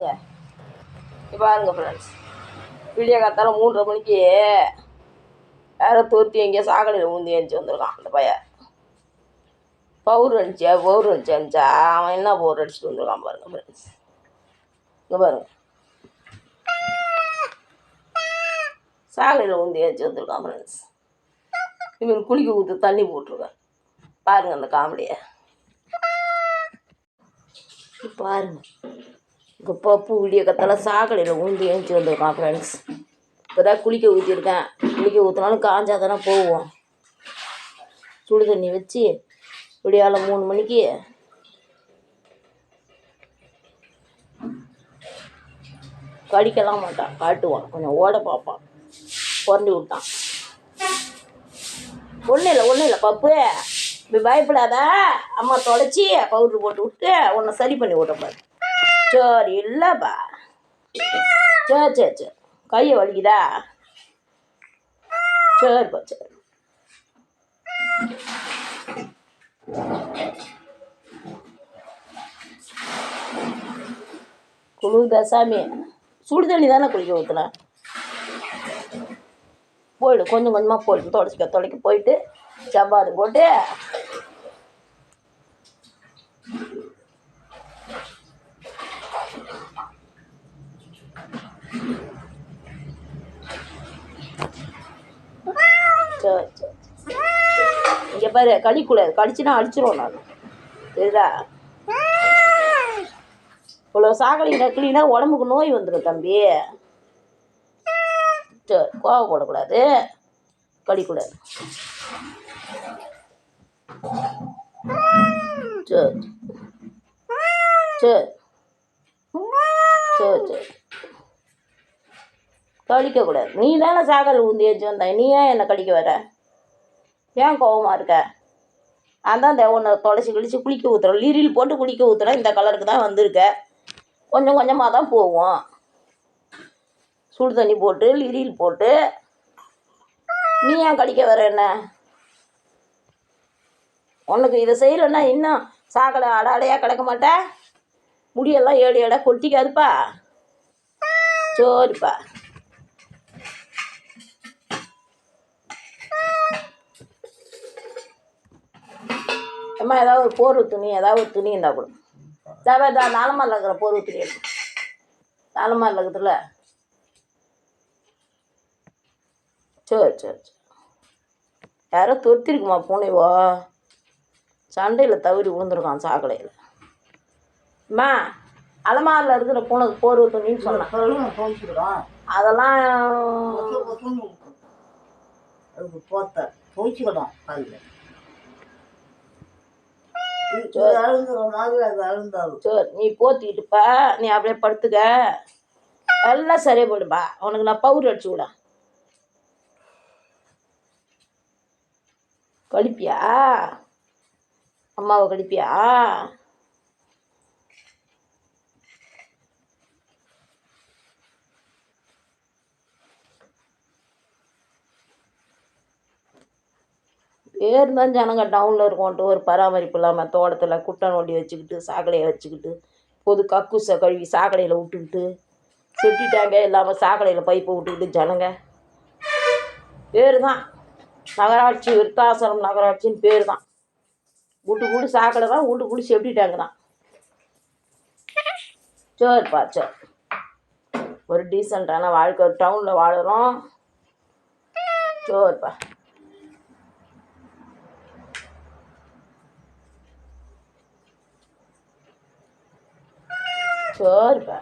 இப்போ பாருங்க ஃப்ரெண்ட்ஸ் விடிய காத்தால மூன்றரை மணிக்கு யாரோ தோத்தி எங்கேயோ சாக்கடையில் ஊந்தி எழுந்துச்சி வந்திருக்கான் அந்த பையன். பவுர் அடிச்சா பவுர் அடிச்சு அடிச்சா? அவன் என்ன பவுர் அடிச்சுட்டு வந்திருக்கான் பாருங்க ஃப்ரெண்ட்ஸ் இங்கே பாருங்க. சாகலையில் ஊந்தி எழுந்துச்சி வந்திருக்கான் ஃப்ரெண்ட்ஸ் இவன் குளிக்க ஊற்று தண்ணி போட்டிருக்கான். பாருங்க அந்த காமெடியை. பாருங்க. இங்கே பப்பு விடிய கத்தால சாக்கடையில் ஊந்தி ஏஞ்சி வந்திருக்கான் ஃப்ரெண்ட்ஸ் இப்போ தான் குளிக்க ஊற்றிருக்கேன் குளிக்க ஊற்றினாலும் காஞ்சா தானே போவோம். சுடு தண்ணி வச்சு விடியால மூணு மணிக்கு கடிக்கலாம் மாட்டான். காட்டுவான். கொஞ்சம் ஓட பார்ப்பான். புரண்டி விட்டான். ஒன்றும் இல்லை ஒன்றும் இல்லை பப்பு. இப்படி பயப்படாத. அம்மா தொடச்சி பவுட்ரு போட்டு விட்டு உன்னை சரி பண்ணி விட்டப்பாரு சரி இல்லைப்பா சரி சரி சரி கையை வலிக்குதா? சரிப்பா சரி. குளிர்தா சாமி? சுடு தண்ணி தானே குளிக்க ஊற்றுல போயிடு கொஞ்சம் கொஞ்சமாக போயிடு. தொடச்சிக்க தொடக்க போயிட்டு சப்பாத்து போட்டு சரி சரி இங்கே பாரு கடிக்கூடாது கடிச்சுனா அடிச்சிருவோம் நான் தெரியுதா? இவ்வளோ சாகலி நக்கலினா உடம்புக்கு நோய் வந்துடும் தம்பி. சரி கோவப்படக்கூடாது கடிக்கூடாது. சரி சரி சரி சரி கடிக்கக்கூடாது நீ தானே சாகல் ஊந்தி வச்சு வந்த நீ ஏன் என்னை கடிக்க வர? ஏன் கோவமா இருக்க? அதான் இந்த ஒன்று தொலைச்சி கிழிச்சு குளிக்க ஊற்றுறோம் லீரில் போட்டு குளிக்க ஊற்றுறோம் இந்த கலருக்கு தான் வந்திருக்க. கொஞ்சம் கொஞ்சமாக தான் போவோம். சுடு தண்ணி போட்டு லிரில் போட்டு. நீ ஏன் கடிக்க வர என்ன? உனக்கு இதை செய்யலைன்னா இன்னும் சாக்கடை அட அடையாக கிடக்க மாட்டேன் முடியெல்லாம் ஏடு ஏடா கொட்டிக்காதுப்பா. சரிப்பா அம்மா ஏதாவது ஒரு போர்வை துணி ஏதாவது ஒரு துணி இருந்தால் கூட. தேவை தான் நாலமாரில் இருக்கிற போர்வை துணி எடுத்து நாலமாரில் இருக்குதுல்ல சரி சரி சரி. யாரோ தொத்திருக்குமா பூனைவோ சண்டையில் தவறி விழுந்துருக்கான் சாக்கடையில் அம்மா அலமாரில் இருக்கிற பூனைக்கு போர்வை துணின்னு சொன்னேன். அதெல்லாம் போத்த துவைச்சிக்கணும் காலையில் இது அழுந்துற மாதிரி அது அழுந்தாலும் சரி நீ போத்திக்கிட்டுப்பா நீ அப்படியே படுத்துக்க. எல்லாம் சரியா போயிடுப்பா உனக்கு நான் பவுர் அடிச்சு விட. கடிப்பியா அம்மாவை கடிப்பியா பேர் ஜனங்க டவுனில் இருக்கோன்ட்டு ஒரு பராமரிப்பு இல்லாமல் தோட்டத்தில் குட்டை நோண்டி வச்சுக்கிட்டு சாக்கடையை வச்சுக்கிட்டு பொது கக்கூசை கழுவி சாக்கடையில் விட்டுக்கிட்டு செப்டி டேங்கே இல்லாமல் சாக்கடையில் பைப்பை விட்டுக்கிட்டு ஜனங்க. பேர் தான் நகராட்சி விருத்தாசனம் நகராட்சின்னு பேர் தான் விட்டு கூடி சாக்கடை தான் விட்டு கூடி செப்டி தான். சரிப்பா சரி ஒரு டீசெண்டான வாழ்க்கை டவுனில் வாழறோம். சரிப்பா சரிப்பா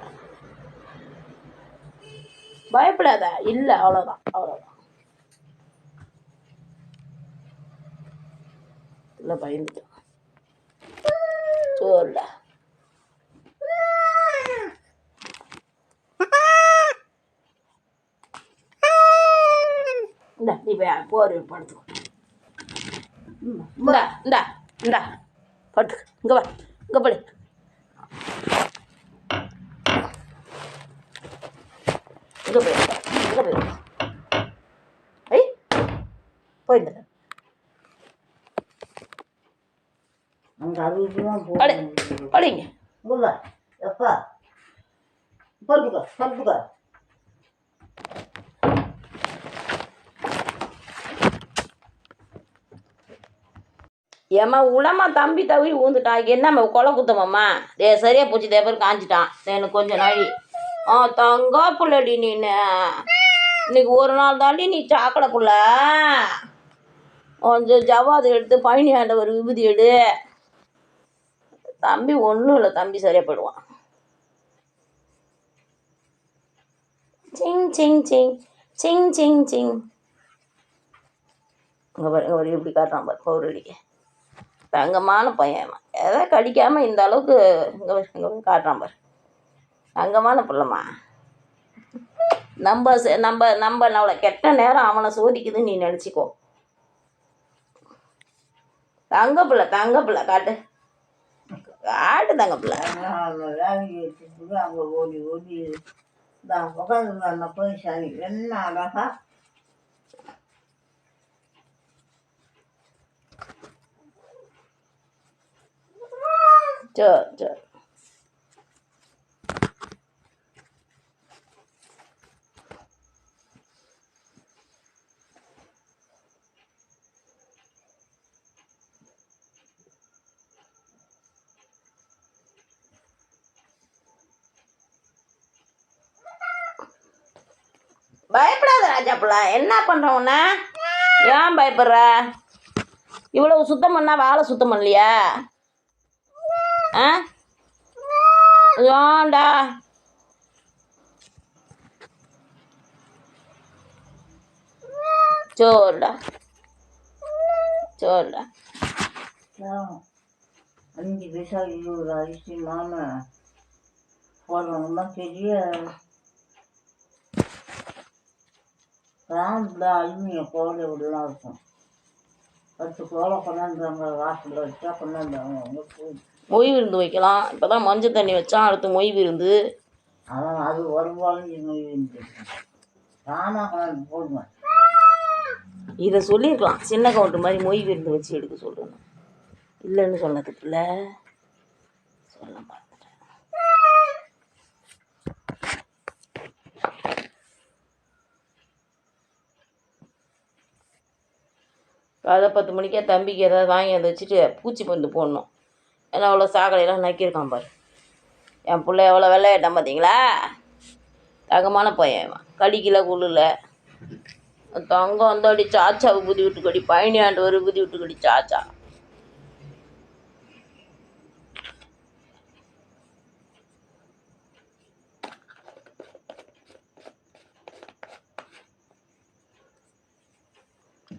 பயப்படாத. இல்லை அவ்வளோதான் அவ்வளோதான் இல்லை பயந்துட்டேன். சரிடா இந்த நீ போய் போர் படுத்துக்கோ. இந்தா இந்தா இந்தா. படுத்துக்க. இங்கே வா இங்கே படு. இங்கே போய் இங்கே போய் ஐ எப்பா? போட்டுக்கோ சாப்பிட்டுக்கோ ஏம்மா உடம்மா தம்பி தவி ஊந்துட்டான். என்னம்மா கொலை குத்தமாம்மா? சரியா போச்சு தேப்பர் காஞ்சிட்டான். எனக்கு கொஞ்சம் நாழி ஆ தங்கா புள்ளடி நீனு. இன்னைக்கு ஒரு நாள் தாண்டி நீ சாக்கடை புள்ள. கொஞ்சம் ஜவாது எடுத்து பழனி ஆண்டவர் விபூதி எடு. தம்பி ஒன்றும் இல்லை தம்பி சரியா போயிடுவான் சிங் சிங் சிங் சிங் சிங் சிங். இங்கே பாரு இங்கே இப்படி எப்படி காட்டுறான் பாரு பௌரடிக்கு தங்கமான பையன் எதை கடிக்காமல் இந்த அளவுக்கு இங்கே இங்கே காட்டுறான் பாரு. தங்கமான பிள்ளைமா நம்ம நம்ம நம்ம நம்மளை கெட்ட நேரம் அவனை சோதிக்குதுன்னு நீ நினச்சிக்கோ. தங்க பிள்ளை தங்க பிள்ளை காட்டு. காட்டு தங்க பிள்ளை. அங்கே ஓடி ஓடி தான் உட்காந்து போய் சனி என்ன அழகா சரி சரி பயப்படாத ராஜா பிள்ளை என்ன பண்ணுற உன்ன ஏன் பயப்படுற இவ்வளவு சுத்தம் பண்ணா வாழை சுத்தம் பண்ணலையா ஆ ஏன்டா சோறுடா சோறுடா ஆ. அஞ்சு பைசா இருபது அரிசி மாமை போடுறவங்கம்மா பெரிய கிராம்பில் அலுமினிய கோலை விடலாம் இருக்கும். பத்து கோலை கொண்டாந்துறாங்க வாசலில் வச்சா அவங்க போய் மொய் விருந்து வைக்கலாம். இப்போ தான் மஞ்சள் தண்ணி வச்சான் அடுத்து மொய் விருந்து. அவன் அது வருவாலும் இருந்து தானாக கொண்டாந்து போடுவேன் இதை சொல்லியிருக்கலாம். சின்ன கவுண்டர் மாதிரி மொய் விருந்து வச்சு எடுக்க சொல்லணும் இல்லைன்னு சொன்னதுக்கு இல்லை சொல்ல காலை பத்து மணிக்கே தம்பிக்கு ஏதாவது வாங்கி அதை வச்சுட்டு பூச்சி மருந்து போடணும். ஏன்னா அவ்வளோ சாக்கடையெல்லாம் நக்கியிருக்கான் பாரு. என் பிள்ளை எவ்வளோ வெள்ளையிட்டான் பார்த்தீங்களா தங்கமான பையன் கடிக்கல குளில் தங்கம் வந்து அடி சாச்சா விபூதி விட்டு கடி பழனி ஆண்டு ஒரு விபூதி விட்டு கடி சாச்சா.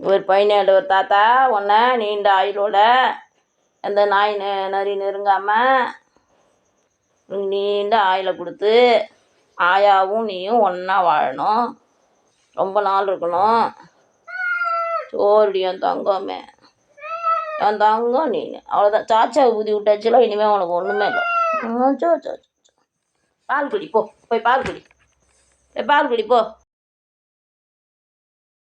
ஒரு பழனி ஒரு தாத்தா உன்னை நீண்ட ஆயுளோட எந்த நாய் நரி நெருங்காமல் நீண்ட ஆயில கொடுத்து ஆயாவும் நீயும் ஒன்றா வாழணும். ரொம்ப நாள் இருக்கணும். சோறுடி என் தங்கமே. என் தங்கம் நீ அவ்வளோதான் சாச்சாவை ஊதி விட்டாச்சுல இனிமேல் உனக்கு ஒன்றுமே இல்லை. ம், சோ சோ சோ, சோ. பால் குடி போ. போய் பால் குடி. போய் பால் குடி போ.